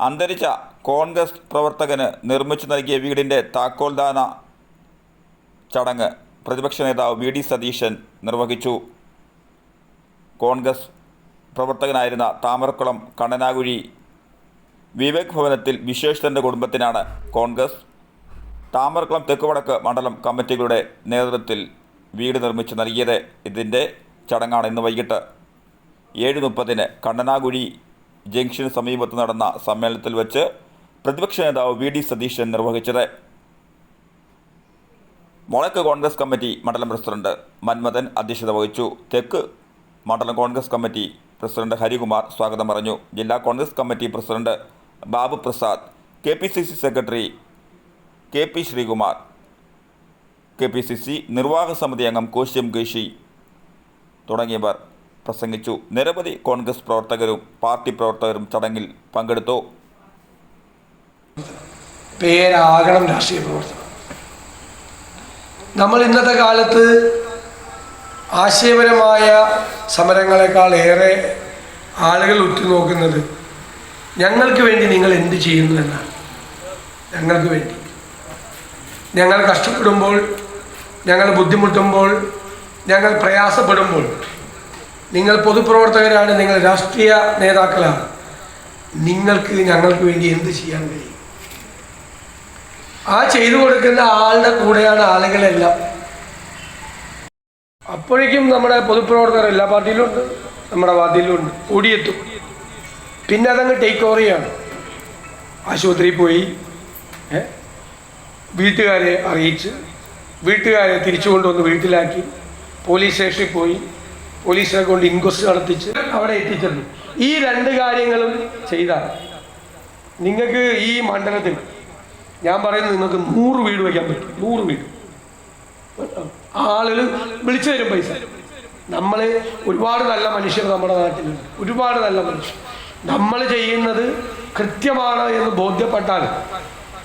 അന്തരിച്ച കോൺഗ്രസ് പ്രവർത്തകന് നിർമ്മിച്ചു നൽകിയ വീടിന്റെ താക്കോൽദാന ചടങ്ങ് പ്രതിപക്ഷ നേതാവ് വി ഡി സതീശൻ നിർവഹിച്ചു. കോൺഗ്രസ് പ്രവർത്തകനായിരുന്ന താമരക്കുളം കണ്ണനാകുഴി വിവേക് ഭവനത്തിൽ വിശേഷിതന്റെ കുടുംബത്തിനാണ് കോൺഗ്രസ്. താമരക്കുളം തെക്കുവടക്ക് മണ്ഡലം കമ്മിറ്റികളുടെ നേതൃത്വത്തിൽ വീട് നിർമ്മിച്ചു നൽകിയത്. ഇതിന്റെ ചടങ്ങാണ് ഇന്ന് വൈകിട്ട് ഏഴ് മുപ്പതിന് കണ്ണനാകുഴി ജംഗ്ഷന് സമീപത്ത് നടന്ന സമ്മേളനത്തിൽ വെച്ച് പ്രതിപക്ഷ നേതാവ് വി ഡി സതീശൻ നിർവഹിച്ചത്. വടക്ക് കോൺഗ്രസ് കമ്മിറ്റി മണ്ഡലം പ്രസിഡന്റ് മന്മഥൻ അധ്യക്ഷത വഹിച്ചു. തെക്ക് മണ്ഡലം കോൺഗ്രസ് കമ്മിറ്റി പ്രസിഡന്റ് ഹരികുമാർ സ്വാഗതം പറഞ്ഞു. ജില്ലാ Congress committee president Babu Prasad K P C C secretary K P Sreekumar K P C C നിർവാഹക സമിതി അംഗം കോശ്യം ഗേഷി തുടങ്ങിയവർ പ്രസംഗിച്ചു. നിരവധി കോൺഗ്രസ് പ്രവർത്തകരും പാർട്ടി പ്രവർത്തകരും ചടങ്ങിൽ പങ്കെടുത്തു. പേരാകണം രാഷ്ട്രീയ പ്രവർത്തനം. നമ്മൾ ഇന്നത്തെ കാലത്ത് ആശയപരമായ സമരങ്ങളെക്കാൾ ഏറെ ആളുകൾ ഉറ്റുനോക്കുന്നത് ഞങ്ങൾക്ക് വേണ്ടി നിങ്ങൾ എന്ത് ചെയ്യുന്നു എന്നാണ്. ഞങ്ങൾക്ക് വേണ്ടി. ഞങ്ങൾ കഷ്ടപ്പെടുമ്പോൾ ഞങ്ങൾ ബുദ്ധിമുട്ടുമ്പോൾ ഞങ്ങൾ പ്രയാസപ്പെടുമ്പോൾ നിങ്ങൾ പൊതുപ്രവർത്തകരാണ് നിങ്ങൾ രാഷ്ട്രീയ നേതാക്കളാണ്. നിങ്ങൾക്ക് ഞങ്ങൾക്ക് വേണ്ടി എന്ത് ചെയ്യാൻ കഴിയും? ആ ചെയ്തു കൊടുക്കുന്ന ആളുടെ കൂടെയാണ് ആളുകളെല്ലാം. അപ്പോഴേക്കും നമ്മുടെ പൊതുപ്രവർത്തകർ എല്ലാ പാർട്ടിയിലും ഉണ്ട് നമ്മുടെ വാതിലും ഉണ്ട്. ഓടിയെത്തും പിന്നെ അതങ്ങ് ടേക്ക് ഓവർ ചെയ്യാണ്. ആശുപത്രിയിൽ പോയി വീട്ടുകാരെ അറിയിച്ച് വീട്ടുകാരെ തിരിച്ചു കൊണ്ടുവന്ന് വീട്ടിലാക്കി പോലീസ് സ്റ്റേഷനിൽ പോയി പോലീസിനെ കൊണ്ട് ഇൻക്വസ്റ്റ് നടത്തിച്ച് അവിടെ എത്തിച്ചിരുന്നു ഈ രണ്ട് കാര്യങ്ങളും ചെയ്താൽ നിങ്ങൾക്ക് ഈ മണ്ഡലത്തിൽ ഞാൻ പറയുന്നത് നിങ്ങൾക്ക് നൂറ് വീട് വയ്ക്കാൻ പറ്റും. നൂറ് വീട്. ആളുകൾ വിളിച്ചു തരും പൈസ. നമ്മൾ ഒരുപാട് നല്ല മനുഷ്യർ നമ്മുടെ നാട്ടിലുണ്ട്. ഒരുപാട് നല്ല മനുഷ്യർ. നമ്മൾ ചെയ്യുന്നത് കൃത്യമാണ് എന്ന് ബോധ്യപ്പെട്ടാൽ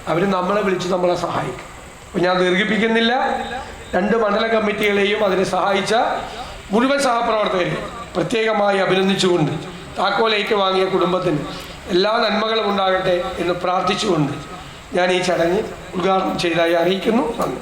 അവർ നമ്മളെ വിളിച്ച് നമ്മളെ സഹായിക്കും. അപ്പം ഞാൻ ദീർഘിപ്പിക്കുന്നില്ല. രണ്ട് മണ്ഡല കമ്മിറ്റികളെയും അതിനെ സഹായിച്ച മുഴുവൻ സഹപ്രവർത്തകരെ പ്രത്യേകമായി അഭിനന്ദിച്ചുകൊണ്ട് താക്കോലേക്ക് വാങ്ങിയ കുടുംബത്തിന് എല്ലാ നന്മകളും ഉണ്ടാകട്ടെ എന്ന് പ്രാർത്ഥിച്ചുകൊണ്ട് ഞാൻ ഈ ചടങ്ങ് ഉദ്ഘാടനം ചെയ്തതായി അറിയിക്കുന്നു. നന്ദി.